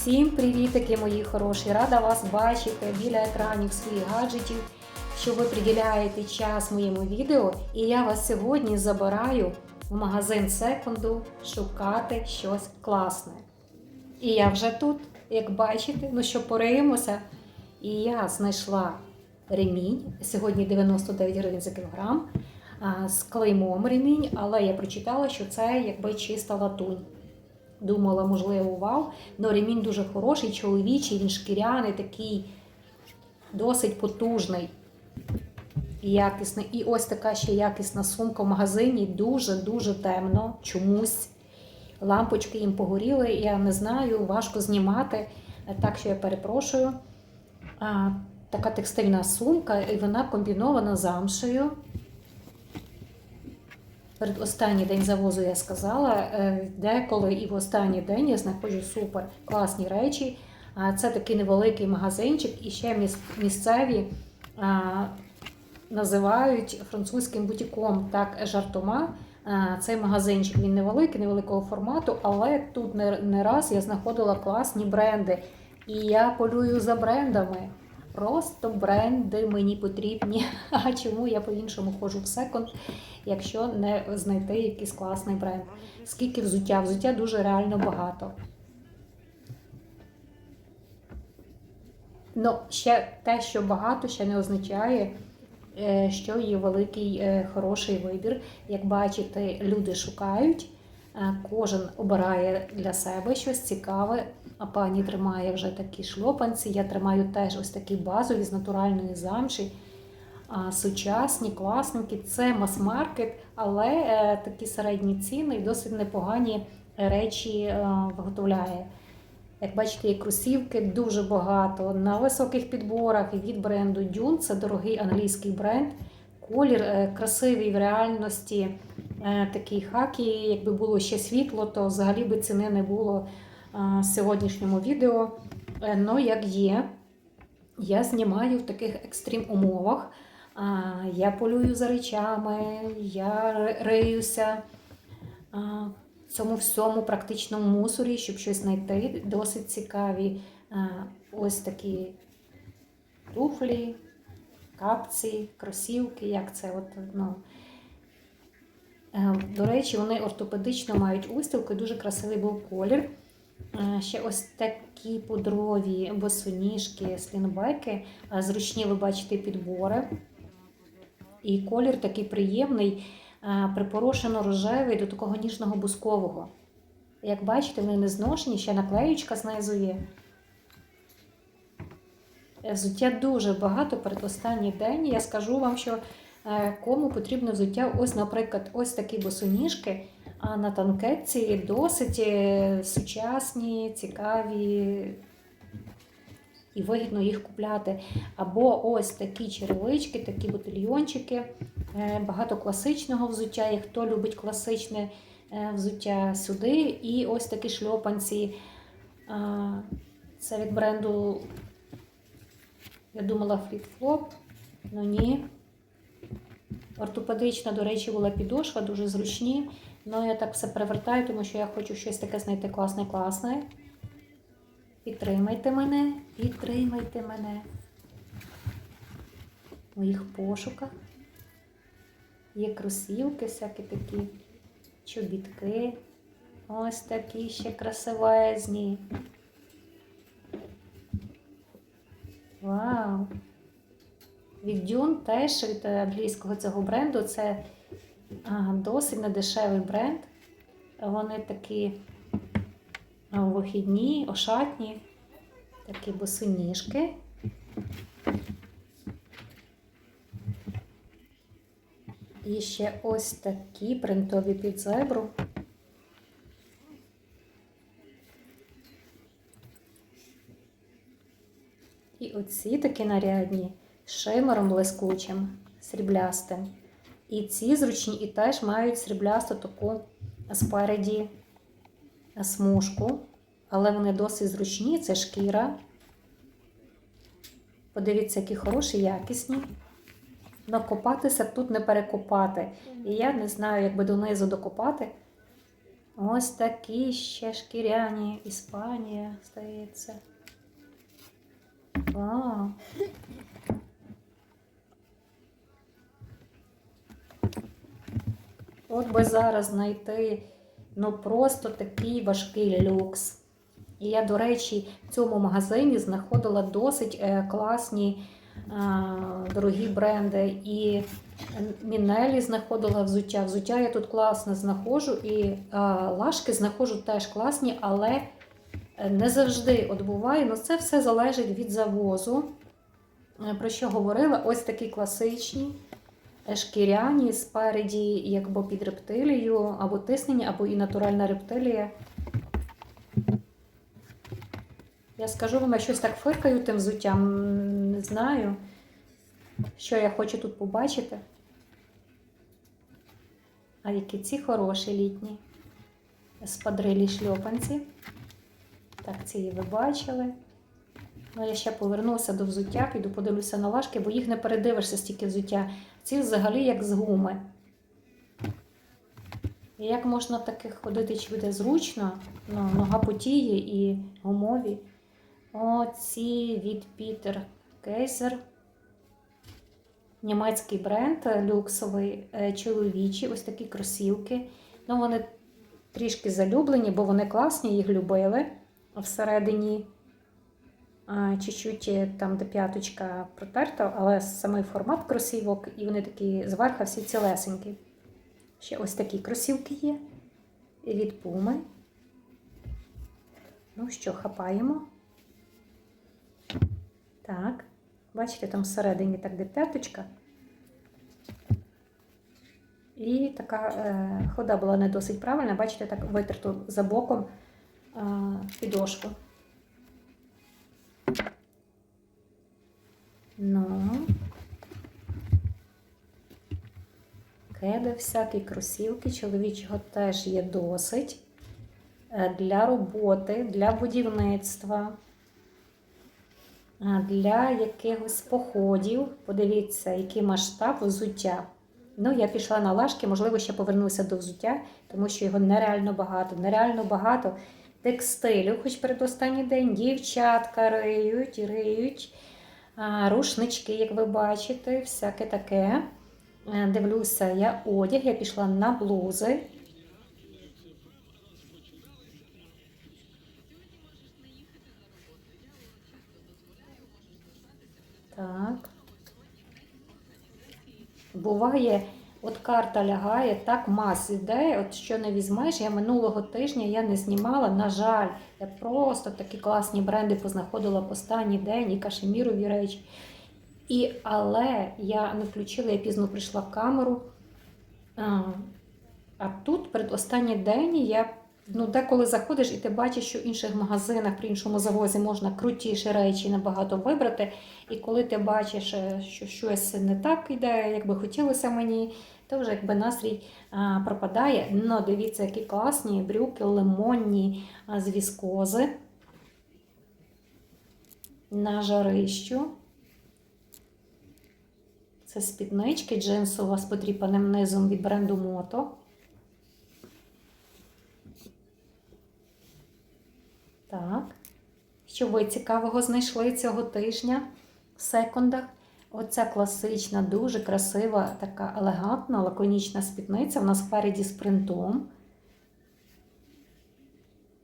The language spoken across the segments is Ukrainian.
Всім привітики, мої хороші! Рада вас бачити біля екранів своїх гаджетів, що ви приділяєте час моєму відео. І я вас сьогодні забираю в магазин секунду шукати щось класне. І я вже тут, як бачите, ну що пориємося. І я знайшла ремінь. Сьогодні 99 гривень за кілограм. З клеймом ремінь, але я прочитала, що це якби чиста латунь. Думала, можливо, вау. Но ремінь дуже хороший, чоловічий, він шкіряний, такий досить потужний якісний. І ось така ще якісна сумка в магазині. Дуже-дуже темно. Чомусь лампочки їм погоріли. Я не знаю, важко знімати. Так що я перепрошую. А, така текстильна сумка, і вона комбінована замшею. Перед останній день завозу я сказала, е, деколи і в останній день я знаходжу супер класні речі. Це такий невеликий магазинчик, і ще місцеві називають французьким бутіком так жартома. Цей магазинчик він невеликий, невеликого формату, але тут не, не раз я знаходила класні бренди. І я полюю за брендами. Просто бренди мені потрібні. А чому я по-іншому ходжу в секонд, якщо не знайти якийсь класний бренд? Скільки взуття? Взуття дуже реально багато. Ну, ще те, що багато, ще не означає, е, що є великий е, хороший вибір. Як бачите, люди шукають, кожен обирає для себе щось цікаве. А пані тримає вже такі шльопанці. Я тримаю теж ось такі базові з натуральної замші. А, Сучасні, класненькі. Це мас-маркет, але е, такі середні ціни і досить непогані речі е, виготовляє. Як бачите, є кросівки дуже багато на високих підборах від бренду Dune. Це дорогий англійський бренд. Колір е, красивий в реальності. Е, Такий хакі. Якби було ще світло, то взагалі би ціни не було е, в сьогоднішньому відео. Ну, як є, я знімаю в таких екстрім умовах. Я полюю за речами, я ри- риюся в цьому всьому практичному мусорі, щоб щось знайти. Досить цікаві ось такі туфлі, капці, кросівки, як це от, ну. Е, До речі, вони ортопедично мають устілку, і дуже красивий був колір. Е, Ще ось такі пудрові босоніжки, слінбеки, Е, зручні, ви бачите, підбори. І колір такий приємний, припорошено рожевий до такого ніжного бускового. Як бачите, вони не зношені, ще наклеючка знизу є. Взуття дуже багато перед останній день. Я скажу вам, що кому потрібно взуття, ось, наприклад, ось такі босоніжки, а на танкетці досить е, сучасні, цікаві і вигідно їх купляти. Або ось такі черевички, такі ботильйончики, е, багато класичного взуття. І хто любить класичне е, взуття сюди. І ось такі шльопанці. Це від бренду, я думала, фліп-флоп, ну ні. Ортопедична, до речі, була підошва, дуже зручні. Ну, я так все перевертаю, тому що я хочу щось таке знайти класне-класне. Підтримайте мене, підтримайте мене в моїх пошуках. Є кросівки, всякі такі чобітки. Ось такі ще красивезні. Вау! Від Dune теж від англійського цього бренду це досить недешевий бренд. Вони такі вихідні, ошатні, такі босоніжки. І ще ось такі принтові під зебру. І оці такі нарядні шимером блискучим, сріблястим. І ці зручні і теж мають сріблясту таку спереді смужку, але вони досить зручні, це шкіра. Подивіться, які хороші, якісні. Накопатися тут не перекопати. І я не знаю, як би донизу докопати. Ось такі ще шкіряні Іспанія, здається. От би зараз знайти ну просто такий важкий люкс. І я, до речі, в цьому магазині знаходила досить е, класні дорогі бренди. І Мінелі знаходила взуття. Взуття я тут класно знаходжу, і лашки знаходжу теж класні, але е, не завжди от. Ну, це все залежить від завозу. Е, Про що говорила? Ось такі класичні шкіряні спереді, якби під рептилію, або тиснені, або і натуральна рептилія. Я скажу вам, я щось так фиркаю тим взуттям, не знаю, що я хочу тут побачити. А які ці хороші літні спадрилі шльопанці. Так, ці ви бачили. Ну, я ще повернуся до взуття, піду подивлюся на лашки, бо їх не передивишся стільки взуття. Ці взагалі як з гуми. І як можна таких ходити, чи буде зручно? Ну, нога потіє і гумові. Оці від Peter Кейзер. Німецький бренд люксовий, е, чоловічі, ось такі кросівки. Ну, вони трішки залюблені, бо вони класні, їх любили. Всередині чуть-чуть там, де п'яточка протерта, але самий формат кросівок, і вони такі зверху всі цілесенькі. Ще ось такі кросівки є від пуми. Ну що, хапаємо. Так, бачите, там всередині так де п'яточка. І така е, хода була не досить правильна, бачите, так витерто за боком е, підошву. Ну, кеди всякі кросівки, чоловічого теж є досить. Е, Для роботи, для будівництва, е, для якихось походів. Подивіться, який масштаб взуття. Ну, я пішла на лашки, можливо, ще повернуся до взуття, тому що його нереально багато. Нереально багато текстилю, хоч передостанній день дівчатка риють, риють. А, Рушнички, як ви бачите, всяке таке. Е, Дивлюся, я одяг, я пішла на блузи. Так. Буває, от карта лягає, так мас іде, от що не візьмеш. Я минулого тижня я не знімала, на жаль, я просто такі класні бренди познаходила в останній день і кашемірові речі. І, але я не включила, я пізно прийшла в камеру. А, а тут перед останній день я ну, деколи заходиш і ти бачиш, що в інших магазинах при іншому завозі можна крутіші речі набагато вибрати. І коли ти бачиш, е, що щось не так йде, як би хотілося мені, то вже якби настрій а, пропадає. Ну, дивіться, які класні брюки, лимонні з віскози на жарищу. Це спіднички джинсова з потріпаним низом від бренду Мото. Так. Що ви цікавого знайшли цього тижня в секундах? Оця класична, дуже красива, така елегантна, лаконічна спідниця. Вона спереді з принтом.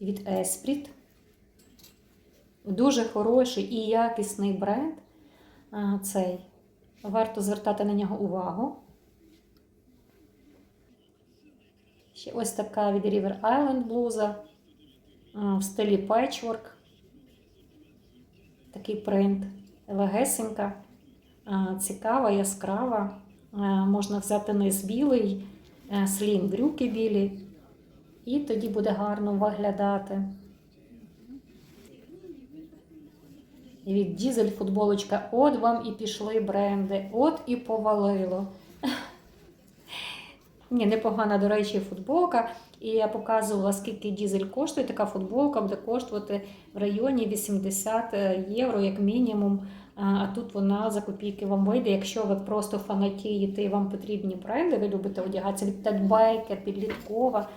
Від Esprit. Дуже хороший і якісний бренд. А, Цей. Варто звертати на нього увагу. Ще ось така від River Island блуза в стилі patchwork. Такий принт. Легесенька, цікава, яскрава. Можна взяти низ білий, е, слім брюки білі. І тоді буде гарно виглядати. І від дізель футболочка. От вам і пішли бренди, от і повалило. Ні, непогана, до речі, футболка. І я показувала, скільки дізель коштує. Така футболка буде коштувати в районі 80 євро, як мінімум. А тут вона за копійки вам вийде. Якщо ви просто фанатієте і вам потрібні бренди, ви любите одягатися від Baker, підліткова.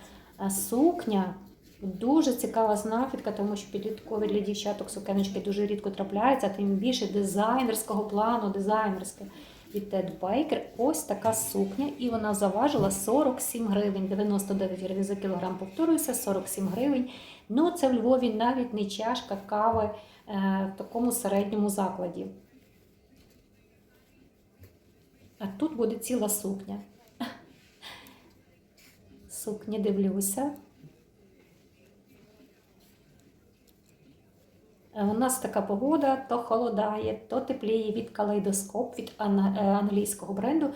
Сукня дуже цікава знахідка, тому що підліткові для дівчаток сукеночки дуже рідко трапляються, тим більше дизайнерського плану, дизайнерське від Ted Baker. Ось така сукня, і вона заважила 47 гривень, 99 гривень за кілограм. Повторююся, 47 гривень. Ну, це в Львові навіть не чашка кави е, в такому середньому закладі. А тут буде ціла сукня. Сукні дивлюся. У нас така погода, то холодає, то тепліє від калейдоскоп від е, англійського бренду.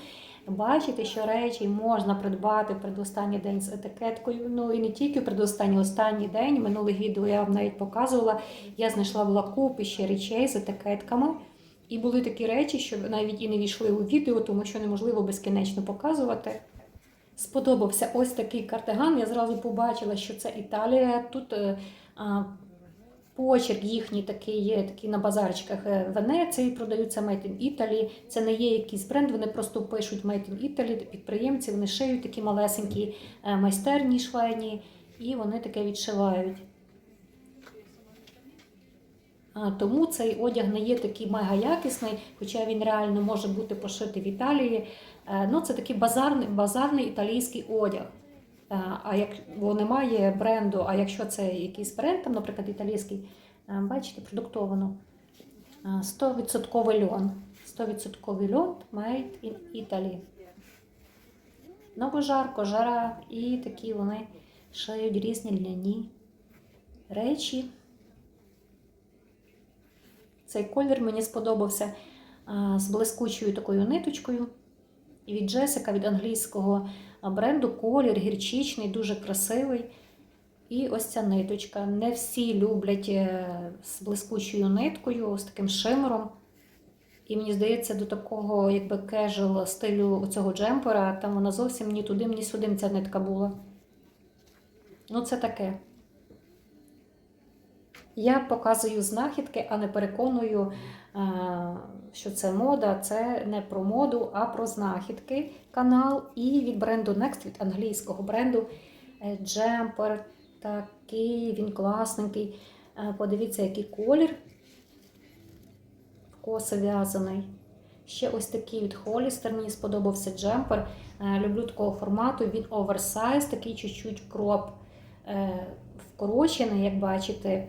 Бачите, що речі можна придбати в предостанній день з етикеткою. Ну і не тільки в предостанній останній день. Минуле відео я вам навіть показувала. Я знайшла в лакупі ще речей з етикетками. І були такі речі, що навіть і не війшли у відео, тому що неможливо безкінечно показувати. Сподобався ось такий картиган. Я зразу побачила, що це Італія. Тут е, почерк їхній такий є, такий на базарчиках е, Венеції продаються Made in Italy. Це не є якийсь бренд, вони просто пишуть Made in Italy, підприємці, вони шиють такі малесенькі е, майстерні швейні, і вони таке відшивають. Тому цей одяг не є такий мега якісний, хоча він реально може бути пошитий в Італії. Е, Ну, це такий базарний, базарний італійський одяг. Е, А як бо немає бренду, а якщо це якийсь бренд, там, наприклад, італійський, е, бачите, продуктовано е, 100% льон. 100% льон made in Italy. Ну, бо жарко, жара, і такі вони шиють різні ляні речі. Цей колір мені сподобався з блискучою такою ниточкою. І від Джесика, від англійського бренду, колір гірчичний, дуже красивий. І ось ця ниточка. Не всі люблять е, з блискучою ниткою, з таким шимером. І мені здається, до такого якби кежел стилю цього джемпера, там вона зовсім ні туди, ні сюди ця нитка була. Ну, це таке. Я показую знахідки, а не переконую, що це мода. Це не про моду, а про знахідки канал. І від бренду Next, від англійського бренду е, джемпер. Такий він класненький. Е, Подивіться, який колір. Коса в'язаний. Ще ось такий від Холістер. Мені сподобався джемпер. Е, Люблю такого формату. Він оверсайз, такий чуть-чуть кроп е, вкорочений, як бачите.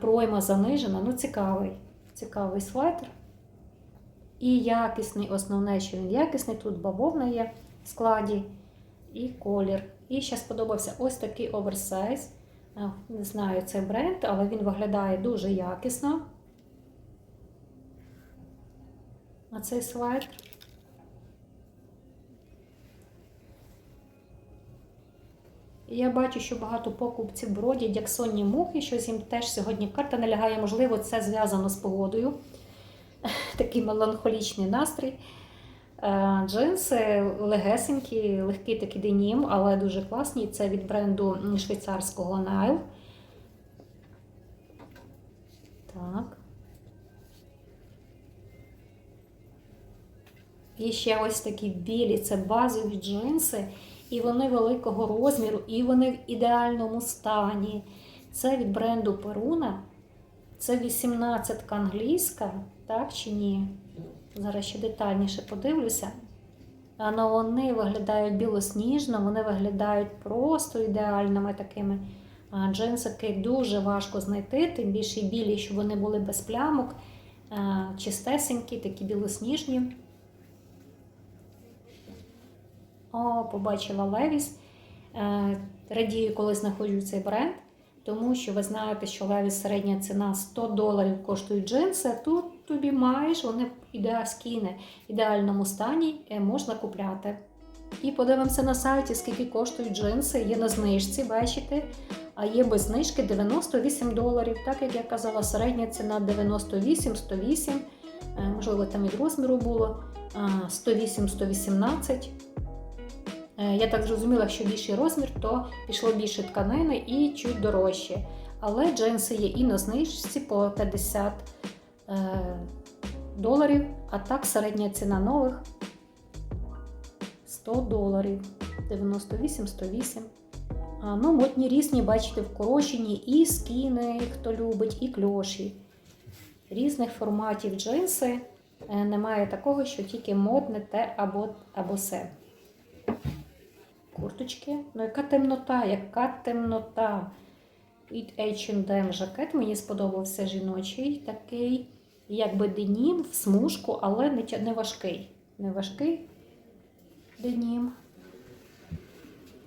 Пройма занижена, ну цікавий. Цікавий светр. І якісний, основне, що він якісний. Тут бавовна є в складі і колір. І ще сподобався ось такий оверсайз. Не знаю цей бренд, але він виглядає дуже якісно. А цей светр. Я бачу, що багато покупців бродять, як сонні мухи, щось їм теж сьогодні карта не лягає. Можливо, це зв'язано з погодою. Такий меланхолічний настрій. Е, Джинси легесенькі, легкий такий денім, але дуже класні. Це від бренду швейцарського Nile. Так. І ще ось такі білі, це базові джинси, і вони великого розміру, і вони в ідеальному стані. Це від бренду Перуна. Це 18 англійська, так чи ні? Зараз ще детальніше подивлюся. Але вони виглядають білосніжно, вони виглядають просто ідеальними такими. Джинсики дуже важко знайти, тим більше білі, щоб вони були без плямок, чистесенькі, такі білосніжні. О, побачила Левіс. Е, Радію, коли знаходжу цей бренд, тому що ви знаєте, що Левіс середня ціна 100 доларів коштують джинси. Тут тобі маєш, вони скіни в ідеальному стані е, можна купляти. І подивимося на сайті, скільки коштують джинси. Є на знижці, бачите, а є без знижки 98 доларів. Так як я казала, середня ціна 98-108, е, можливо, там від розміру було 108-118. Е, Я так зрозуміла, що більший розмір, то пішло більше тканини і чуть дорожче. Але джинси є і на знижці по 50 е, доларів, а так середня ціна нових 100 доларів. 98-108. А, ну, модні різні, бачите, вкорочені і скіни, хто любить, і кльоші. Різних форматів джинси. Е, Немає такого, що тільки модне те або, або се. Курточки. Ну, яка темнота, яка темнота. Від H&M жакет мені сподобався жіночий такий, якби денім в смужку, але не, не важкий. Не важкий денім.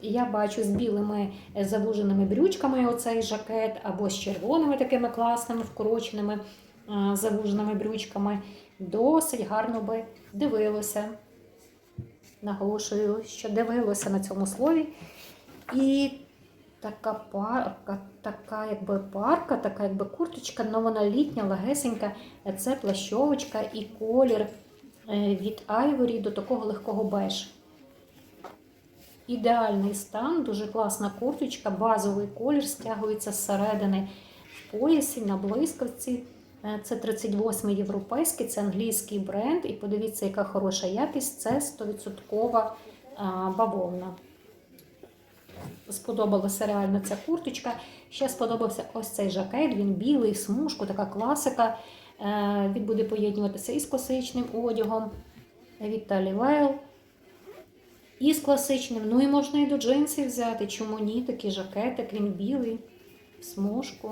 Я бачу з білими е, завуженими брючками оцей жакет, або з червоними такими класними, вкороченими завуженими брючками. Досить гарно би дивилося. Наголошую, що дивилося на цьому слові. І така парка, така якби парка, така якби курточка, але вона літня, легесенька. Це плащовочка і колір е, від айворі до такого легкого беж. Ідеальний стан, дуже класна курточка, базовий колір, стягується зсередини в поясі на блискавці. Е, Це 38 європейський, це англійський бренд. І подивіться, яка хороша якість. Це 100% а, бавовна. Сподобалася реально ця курточка. Ще сподобався ось цей жакет. Він білий, смужку, така класика. Е, Він буде поєднуватися із класичним одягом від Well. І з класичним. Ну і можна і до джинсів взяти. Чому ні? Такий жакетик, він білий, смужку.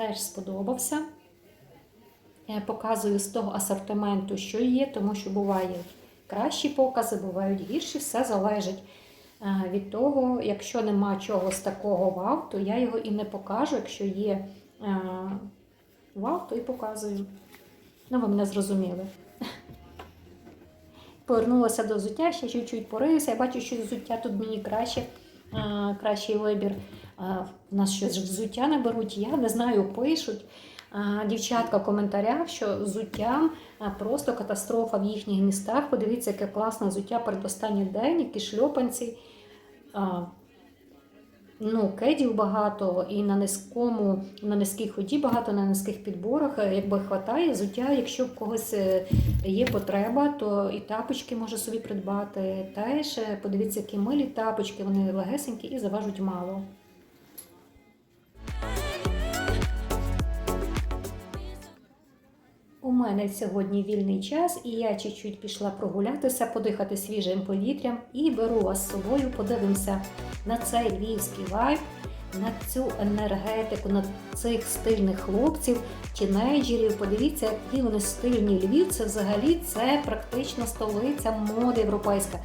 Теж сподобався. Я показую з того асортименту, що є, тому що бувають кращі покази, бувають гірші, все залежить е, від того, якщо нема чогось такого вау, то я його і не покажу. Якщо є е, вау, то і показую. Ну, ви мене зрозуміли. Повернулася до взуття, ще чуть-чуть порився. Я бачу, що взуття тут мені краще, е, кращий вибір. У нас щось взуття не беруть, я не знаю, пишуть. Дівчатка в коментарях, що взуттям е, просто катастрофа в їхніх містах. Подивіться, яке класне взуття передостанній день, які шльопанці. Ну, кедів багато, і на низькому, на низькій ході багато, на низьких підборах. Е, Якби хватає взуття, якщо в когось е, є потреба, то і тапочки може собі придбати. Теж подивіться, які милі тапочки, вони легесенькі і заважуть мало. Мене сьогодні вільний час, і я чуть-чуть пішла прогулятися, подихати свіжим повітрям і беру вас з собою, подивимося на цей львівський вайб, на цю енергетику, на цих стильних хлопців, тінейджерів. Подивіться, які вони стильні Львів. Це взагалі це практично столиця моди європейська.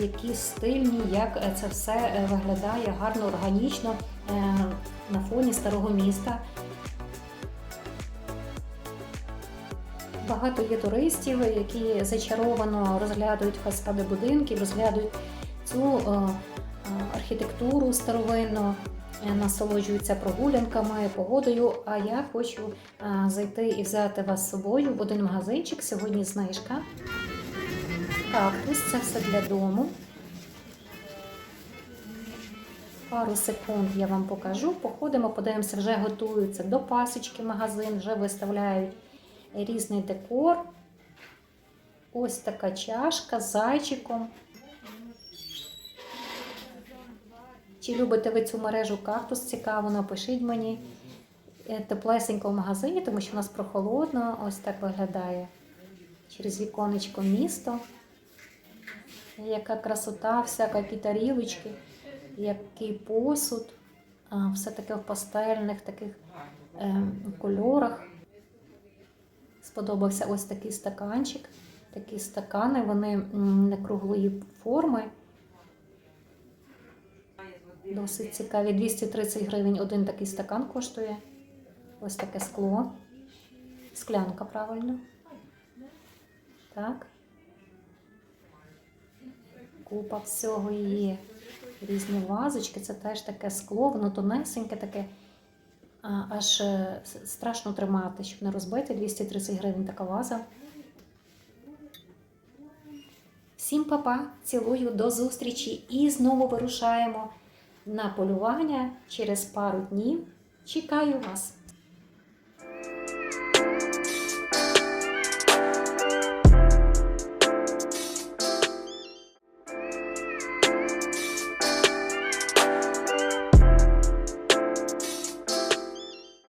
Які стильні, як це все е, виглядає гарно, органічно е, на фоні старого міста. Багато є туристів, які зачаровано розглядають фасади будинків, розглядають цю е, е, архітектуру старовинну, е, насолоджуються прогулянками, погодою. А я хочу зайти і взяти вас з собою в один магазинчик. Сьогодні знижка. Кактус це все для дому. Пару секунд я вам покажу. Походимо, подивимося, вже готуються до пасочки магазин, вже виставляють різний декор. Ось така чашка з зайчиком. Чи любите ви цю мережу кактус? Цікаво, напишіть мені. Е, Теплесенько в магазині, тому що в нас прохолодно. Ось так виглядає. Через віконечко місто. Яка красота, всяка тарілочки, який посуд. Все таке в пастельних таких е, кольорах. Сподобався ось такий стаканчик. Такі стакани, вони не круглої форми. Досить цікаві. 230 гривень один такий стакан коштує. Ось таке скло. Склянка, правильно. Так. Купа всього є. Різні вазочки. Це теж таке скло, воно тонесеньке таке. Аж е, страшно тримати, щоб не розбити. 230 гривень така ваза. Всім папа, цілую, до зустрічі і знову вирушаємо на полювання через пару днів. Чекаю вас!